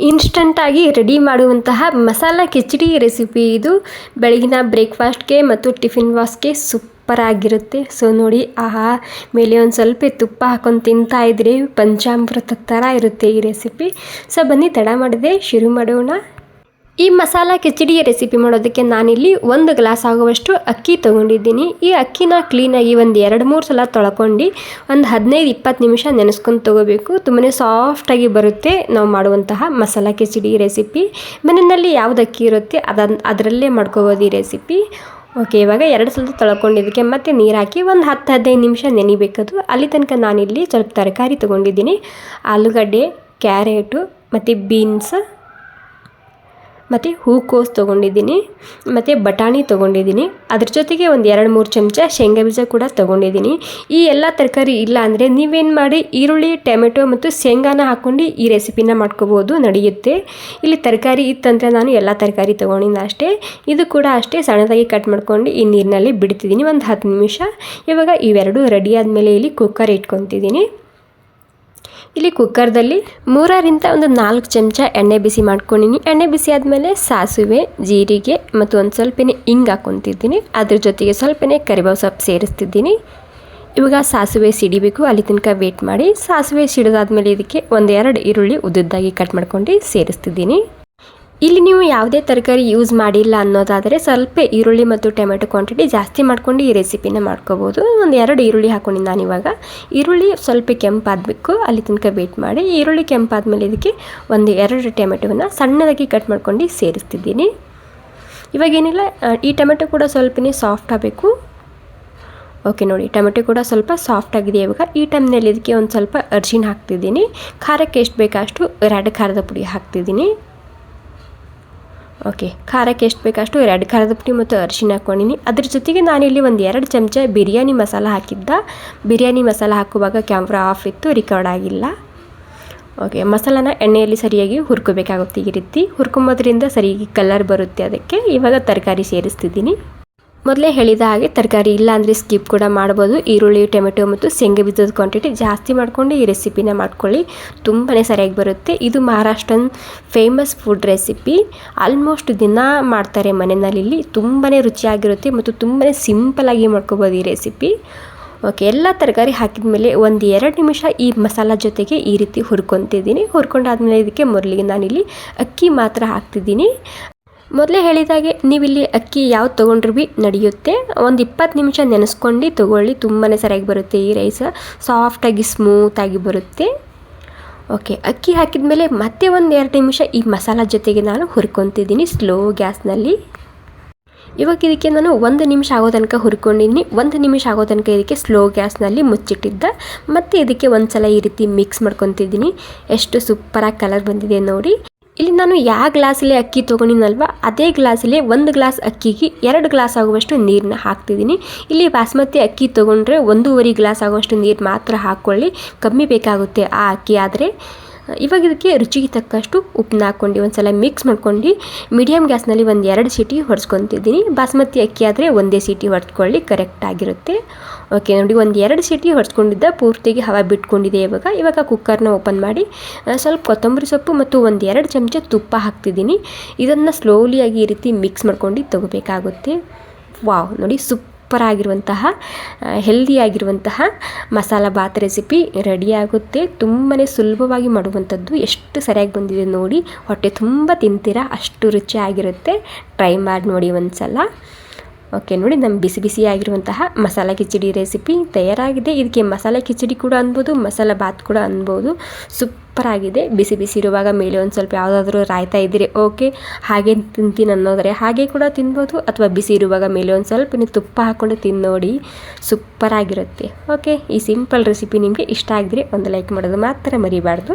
ಇನ್ಸ್ಟಂಟಾಗಿ ready ಮಾಡುವಂತಹ masala khichdi recipe ಇದು. ಬೆಳಗಿನ ಬ್ರೇಕ್ಫಾಸ್ಟ್ಗೆ ಮತ್ತು ಟಿಫಿನ್ ಬಾಕ್ಸ್ಗೆ ಸೂಪರ್ ಆಗಿರುತ್ತೆ. ಸೊ ನೋಡಿ, ಆಹಾ, ಮೇಲೆ ಒಂದು ಸ್ವಲ್ಪ ತುಪ್ಪ ಹಾಕೊಂಡು ತಿಂತಾ ಇದ್ರೆ ಪಂಚಾಮೃತ ಥರ ಇರುತ್ತೆ ಈ ರೆಸಿಪಿ ಸೊ ಬನ್ನಿ, ತಡ ಮಾಡಿದೆ ಶುರು ಮಾಡೋಣ. ಈ ಮಸಾಲ ಕಿಚಡಿಯ ರೆಸಿಪಿ ಮಾಡೋದಕ್ಕೆ ನಾನಿಲ್ಲಿ ಒಂದು ಗ್ಲಾಸ್ ಆಗುವಷ್ಟು ಅಕ್ಕಿ ತೊಗೊಂಡಿದ್ದೀನಿ. ಈ ಅಕ್ಕಿನ ಕ್ಲೀನಾಗಿ ಒಂದು ಎರಡು ಮೂರು ಸಲ ತೊಳ್ಕೊಂಡು ಒಂದು ಹದಿನೈದು ಇಪ್ಪತ್ತು ನಿಮಿಷ ನೆನೆಸ್ಕೊಂಡು ತೊಗೋಬೇಕು. ತುಂಬನೇ ಸಾಫ್ಟಾಗಿ ಬರುತ್ತೆ ನಾವು ಮಾಡುವಂತಹ ಮಸಾಲ ಕಿಚಡಿ ರೆಸಿಪಿ. ಮನೆಯಲ್ಲಿ ಯಾವ್ದು ಅಕ್ಕಿ ಇರುತ್ತೆ ಅದನ್ನು ಅದರಲ್ಲೇ ಮಾಡ್ಕೋಬೋದು ಈ ರೆಸಿಪಿ. ಓಕೆ ಇವಾಗ ಎರಡು ಸಲ ತೊಳ್ಕೊಂಡಿದ್ದಕ್ಕೆ ಮತ್ತೆ ನೀರು ಹಾಕಿ ಒಂದು ಹತ್ತು ಹದಿನೈದು ನಿಮಿಷ ನೆನಿಬೇಕದು. ಅಲ್ಲಿ ತನಕ ನಾನಿಲ್ಲಿ ಸ್ವಲ್ಪ ತರಕಾರಿ ತೊಗೊಂಡಿದ್ದೀನಿ. ಆಲೂಗಡ್ಡೆ, ಕ್ಯಾರೆಟು ಮತ್ತು ಬೀನ್ಸ್ ಮತ್ತು ಹೂಕೋಸು ತೊಗೊಂಡಿದ್ದೀನಿ, ಮತ್ತು ಬಟಾಣಿ ತೊಗೊಂಡಿದ್ದೀನಿ. ಅದ್ರ ಜೊತೆಗೆ ಒಂದು ಎರಡು ಮೂರು ಚಮಚ ಶೇಂಗಾ ಬೀಜ ಕೂಡ ತೊಗೊಂಡಿದ್ದೀನಿ. ಈ ಎಲ್ಲ ತರಕಾರಿ ಇಲ್ಲ ಅಂದರೆ ನೀವೇನು ಮಾಡಿ ಈರುಳ್ಳಿ, ಟೊಮೆಟೊ ಮತ್ತು ಶೇಂಗಾನ ಹಾಕ್ಕೊಂಡು ಈ ರೆಸಿಪಿನ ಮಾಡ್ಕೋಬೋದು, ನಡೆಯುತ್ತೆ. ಇಲ್ಲಿ ತರಕಾರಿ ಇತ್ತಂದರೆ ನಾನು ಎಲ್ಲ ತರಕಾರಿ ತೊಗೊಂಡಿದ್ದೆ ಅಷ್ಟೇ. ಇದು ಕೂಡ ಅಷ್ಟೇ ಸಣ್ಣದಾಗಿ ಕಟ್ ಮಾಡ್ಕೊಂಡು ಈ ನೀರಿನಲ್ಲಿ ಬಿಡ್ತಿದ್ದೀನಿ ಒಂದು ಹತ್ತು ನಿಮಿಷ. ಇವಾಗ ಇವೆರಡು ರೆಡಿ ಆದಮೇಲೆ ಇಲ್ಲಿ ಕುಕ್ಕರ್ ಇಟ್ಕೊತಿದ್ದೀನಿ. ಇಲ್ಲಿ ಕುಕ್ಕರ್ದಲ್ಲಿ ಮೂರರಿಂದ ಒಂದು ನಾಲ್ಕು ಚಮಚ ಎಣ್ಣೆ ಬಿಸಿ ಮಾಡ್ಕೊಂಡಿನಿ. ಎಣ್ಣೆ ಬಿಸಿ ಆದಮೇಲೆ ಸಾಸಿವೆ, ಜೀರಿಗೆ ಮತ್ತು ಒಂದು ಸ್ವಲ್ಪ ಹಿಂಗೆ ಹಾಕೊತಿದ್ದೀನಿ ಅದ್ರ ಜೊತೆಗೆ ಸ್ವಲ್ಪನೇ ಕರಿಬೇವು ಸೊಪ್ಪು ಸೇರಿಸ್ತಿದ್ದೀನಿ. ಇವಾಗ ಸಾಸಿವೆ ಸಿಡಿಬೇಕು, ಅಲ್ಲಿ ತನಕ ವೇಟ್ ಮಾಡಿ. ಸಾಸಿವೆ ಸಿಡಿದಾದ್ಮೇಲೆ ಇದಕ್ಕೆ ಒಂದೆರಡು ಈರುಳ್ಳಿ ಉದ್ದುದ್ದಾಗಿ ಕಟ್ ಮಾಡ್ಕೊಂಡು ಸೇರಿಸ್ತಿದ್ದೀನಿ. ಇಲ್ಲಿ ನೀವು ಯಾವುದೇ ತರಕಾರಿ ಯೂಸ್ ಮಾಡಿಲ್ಲ ಅನ್ನೋದಾದರೆ ಸ್ವಲ್ಪ ಈರುಳ್ಳಿ ಮತ್ತು ಟೊಮೆಟೊ ಕ್ವಾಂಟಿಟಿ ಜಾಸ್ತಿ ಮಾಡ್ಕೊಂಡು ಈ ರೆಸಿಪಿನ ಮಾಡ್ಕೋಬೋದು. ಒಂದು ಎರಡು ಈರುಳ್ಳಿ ಹಾಕ್ಕೊಂಡಿದ್ದು ನಾನು ಇವಾಗ ಈರುಳ್ಳಿ ಸ್ವಲ್ಪ ಕೆಂಪಾದಬೇಕು. ಅಲ್ಲಿ ತನಕ ವೇಟ್ ಮಾಡಿ. ಈರುಳ್ಳಿ ಕೆಂಪಾದ್ಮೇಲೆ ಇದಕ್ಕೆ ಒಂದು ಎರಡು ಟೊಮೆಟೊವನ್ನು ಸಣ್ಣದಾಗಿ ಕಟ್ ಮಾಡ್ಕೊಂಡು ಸೇರಿಸ್ತಿದ್ದೀನಿ. ಇವಾಗೇನಿಲ್ಲ ಈ ಟೊಮೆಟೊ ಕೂಡ ಸ್ವಲ್ಪನೇ ಸಾಫ್ಟ್ ಆಗಬೇಕು. ಓಕೆ ನೋಡಿ, ಟೊಮೆಟೊ ಕೂಡ ಸ್ವಲ್ಪ ಸಾಫ್ಟ್ ಆಗಿದೆ ಇವಾಗ. ಈ ಟೈಮ್ನಲ್ಲಿ ಇದಕ್ಕೆ ಒಂದು ಸ್ವಲ್ಪ ಅರ್ಜಿನ ಹಾಕ್ತಿದ್ದೀನಿ. ಖಾರಕ್ಕೆ ಎಷ್ಟು ಬೇಕಷ್ಟು ರೆಡ್ ಖಾರದ ಪುಡಿ ಹಾಕ್ತಿದ್ದೀನಿ. ಓಕೆ ಖಾರಕ್ಕೆ ಎಷ್ಟು ಬೇಕಷ್ಟು ಎರಡು ಖಾರದ ಪುಡಿ ಮತ್ತು ಅರಿಶಿನ ಹಾಕ್ಕೊಂಡಿನಿ. ಅದ್ರ ಜೊತೆಗೆ ನಾನಿಲ್ಲಿ ಒಂದು ಎರಡು ಚಮಚ ಬಿರಿಯಾನಿ ಮಸಾಲ ಹಾಕಿದ್ದ. ಬಿರಿಯಾನಿ ಮಸಾಲ ಹಾಕುವಾಗ ಕ್ಯಾಮ್ರಾ ಆಫ್ ಇತ್ತು ರಿಕಾರ್ಡ್ ಆಗಿಲ್ಲ. ಓಕೆ ಮಸಾಲಾನ ಎಣ್ಣೆಯಲ್ಲಿ ಸರಿಯಾಗಿ ಹುರ್ಕೋಬೇಕಾಗುತ್ತೆ ಈ ರೀತಿ. ಹುರ್ಕೊಂಬೋದ್ರಿಂದ ಸರಿಯಾಗಿ ಕಲರ್ ಬರುತ್ತೆ ಅದಕ್ಕೆ. ಇವಾಗ ತರಕಾರಿ ಸೇರಿಸ್ತಿದ್ದೀನಿ. ಮೊದಲೇ ಹೇಳಿದ ಹಾಗೆ ತರಕಾರಿ ಇಲ್ಲ ಅಂದರೆ ಸ್ಕಿಪ್ ಕೂಡ ಮಾಡ್ಬೋದು. ಈರುಳ್ಳಿ, ಟೊಮೆಟೊ ಮತ್ತು ಶೇಂಗಾ ಬಿದ್ದದ ಕ್ವಾಂಟಿಟಿ ಜಾಸ್ತಿ ಮಾಡಿಕೊಂಡು ಈ ರೆಸಿಪಿನ ಮಾಡ್ಕೊಳ್ಳಿ. ತುಂಬಾ ಸರಿಯಾಗಿ ಬರುತ್ತೆ. ಇದು Maharashtrian famous food recipe almost ದಿನ ಮಾಡ್ತಾರೆ ಮನೆಯಲ್ಲಿ. ಇಲ್ಲಿ ತುಂಬಾ ರುಚಿಯಾಗಿರುತ್ತೆ ಮತ್ತು ತುಂಬಾ ಸಿಂಪಲಾಗಿ ಮಾಡ್ಕೋಬೋದು ಈ ರೆಸಿಪಿ ಓಕೆ ಎಲ್ಲ ತರಕಾರಿ ಹಾಕಿದ ಮೇಲೆ ಒಂದು ಎರಡು ನಿಮಿಷ ಈ ಮಸಾಲ ಜೊತೆಗೆ ಈ ರೀತಿ ಹುರ್ಕೊತಿದ್ದೀನಿ. ಹುರ್ಕೊಂಡಾದ್ಮೇಲೆ ಇದಕ್ಕೆ ಮೊದಲಿಗೆ ನಾನಿಲ್ಲಿ ಅಕ್ಕಿ ಮಾತ್ರ ಹಾಕ್ತಿದ್ದೀನಿ. ಮೊದಲೇ ಹೇಳಿದಾಗೆ ನೀವಿಲ್ಲಿ ಅಕ್ಕಿ ಯಾವ್ದು ತೊಗೊಂಡ್ರು ಬಿ ನಡೆಯುತ್ತೆ. ಒಂದು ಇಪ್ಪತ್ತು ನಿಮಿಷ ನೆನೆಸ್ಕೊಂಡು ತೊಗೊಳ್ಳಿ ತುಂಬಾ ಸರಿಯಾಗಿ ಬರುತ್ತೆ ಈ ರೈಸ್. ಸಾಫ್ಟಾಗಿ ಸ್ಮೂತಾಗಿ ಬರುತ್ತೆ. ಓಕೆ ಅಕ್ಕಿ ಹಾಕಿದ ಮೇಲೆ ಮತ್ತೆ ಒಂದು ಎರಡು ನಿಮಿಷ ಈ ಮಸಾಲ ಜೊತೆಗೆ ನಾನು ಹುರ್ಕೊತಿದ್ದೀನಿ ಸ್ಲೋ ಗ್ಯಾಸ್ನಲ್ಲಿ. ಇವಾಗ ಇದಕ್ಕೆ ನಾನು ಒಂದು ನಿಮಿಷ ಆಗೋ ತನಕ ಹುರ್ಕೊಂಡಿದ್ದೀನಿ. ಒಂದು ನಿಮಿಷ ಆಗೋ ತನಕ ಇದಕ್ಕೆ ಸ್ಲೋ ಗ್ಯಾಸ್ನಲ್ಲಿ ಮುಚ್ಚಿಟ್ಟಿದ್ದ. ಮತ್ತು ಇದಕ್ಕೆ ಒಂದು ಸಲ ಈ ರೀತಿ ಮಿಕ್ಸ್ ಮಾಡ್ಕೊತಿದ್ದೀನಿ. ಎಷ್ಟು ಸೂಪರಾಗಿ ಕಲರ್ ಬಂದಿದೆ ನೋಡಿ. ಇಲ್ಲಿ ನಾನು ಯಾವ ಗ್ಲಾಸಲ್ಲಿ ಅಕ್ಕಿ ತೊಗೊಂಡಿನಲ್ವ, ಅದೇ ಗ್ಲಾಸಲ್ಲಿ ಒಂದು ಗ್ಲಾಸ್ ಅಕ್ಕಿಗೆ ಎರಡು ಗ್ಲಾಸ್ ಆಗುವಷ್ಟು ನೀರನ್ನ ಹಾಕ್ತಿದ್ದೀನಿ. ಇಲ್ಲಿ ಬಾಸ್ಮತಿ ಅಕ್ಕಿ ತೊಗೊಂಡ್ರೆ ಒಂದೂವರೆ ಗ್ಲಾಸ್ ಆಗುವಷ್ಟು ನೀರು ಮಾತ್ರ ಹಾಕ್ಕೊಳ್ಳಿ ಕಮ್ಮಿ ಬೇಕಾಗುತ್ತೆ ಆ ಅಕ್ಕಿ ಆದರೆ. ಇವಾಗ ಇದಕ್ಕೆ ರುಚಿಗೆ ತಕ್ಕಷ್ಟು ಉಪ್ಪನ್ನ ಹಾಕ್ಕೊಂಡು ಒಂದು ಸಲ ಮಿಕ್ಸ್ ಮಾಡ್ಕೊಂಡು ಮೀಡಿಯಮ್ ಗ್ಯಾಸ್ನಲ್ಲಿ ಒಂದು ಎರಡು ಸೀಟಿ ಹೊಡ್ಸ್ಕೊತಿದ್ದೀನಿ. ಬಾಸ್ಮತಿ ಅಕ್ಕಿ ಆದರೆ ಒಂದೇ ಸೀಟಿ ಹೊಡ್ಸ್ಕೊಳ್ಳಿ ಕರೆಕ್ಟ್ ಆಗಿರುತ್ತೆ. ಓಕೆ ನೋಡಿ, ಒಂದು ಎರಡು ಸೀಟಿ ಹೊಡ್ಸ್ಕೊಂಡಿದ್ದ, ಪೂರ್ತಿಗೆ ಹವಾ ಬಿಟ್ಕೊಂಡಿದೆ ಇವಾಗ. ಇವಾಗ ಕುಕ್ಕರ್ನ ಓಪನ್ ಮಾಡಿ ಸ್ವಲ್ಪ ಕೊತ್ತಂಬರಿ ಸೊಪ್ಪು ಮತ್ತು ಒಂದು ಎರಡು ಚಮಚ ತುಪ್ಪ ಹಾಕ್ತಿದ್ದೀನಿ. ಇದನ್ನು ಸ್ಲೋಲಿಯಾಗಿ ಈ ರೀತಿ ಮಿಕ್ಸ್ ಮಾಡ್ಕೊಂಡು ತೊಗೋಬೇಕಾಗುತ್ತೆ. ವಾವ್ ನೋಡಿ ಸುಪ್ ಆಗಿರುವಂತಹ ಹೆಲ್ದಿಯಾಗಿರುವಂತಹ ಮಸಾಲ ಬಾತ್ ರೆಸಿಪಿ ರೆಡಿ ಆಗುತ್ತೆ. ತುಂಬಾ ಸುಲಭವಾಗಿ ಮಾಡುವಂಥದ್ದು. ಎಷ್ಟು ಸರಿಯಾಗಿ ಬಂದಿದೆ ನೋಡಿ. ಹೊಟ್ಟೆ ತುಂಬ ತಿಂತೀರಾ, ಅಷ್ಟು ರುಚಿಯಾಗಿರುತ್ತೆ ಟ್ರೈ ಮಾಡಿ ನೋಡಿ ಒಂದು ಸಲ ಓಕೆ, ನೋಡಿ ನಮ್ಮ ಬಿಸಿ ಬಿಸಿಯಾಗಿರುವಂತಹ ಮಸಾಲ ಕಿಚಡಿ ರೆಸಿಪಿ ತಯಾರಾಗಿದೆ. ಇದಕ್ಕೆ ಮಸಾಲೆ ಕಿಚಡಿ ಕೂಡ ಅನ್ಬೋದು, ಮಸಾಲ ಬಾತ್ ಕೂಡ ಅನ್ಬೋದು. ಸೂಪರ್ ಆಗಿದೆ. ಬಿಸಿ ಬಿಸಿ ಇರುವಾಗ ಮೇಲೆ ಒಂದು ಸ್ವಲ್ಪ ಯಾವುದಾದ್ರೂ ರಾಯ್ತಾ ಇದ್ದೀರಿ, ಓಕೆ. ಹಾಗೆ ತಿಂತೀನಿ ಅನ್ನೋದ್ರೆ ಹಾಗೆ ಕೂಡ ತಿನ್ಬೋದು, ಅಥವಾ ಬಿಸಿ ಇರುವಾಗ ಮೇಲೆ ಒಂದು ಸ್ವಲ್ಪ ತುಪ್ಪ ಹಾಕ್ಕೊಂಡು ತಿನ್ನೋಡಿ ನೋಡಿ ಸೂಪರ್ ಆಗಿರುತ್ತೆ, ಓಕೆ. ಈ ಸಿಂಪಲ್ ರೆಸಿಪಿ ನಿಮಗೆ ಇಷ್ಟ ಆಗಿದ್ರೆ ಒಂದು ಲೈಕ್ ಮಾಡೋದು ಮಾತ್ರ ಮರಿಬಾರ್ದು.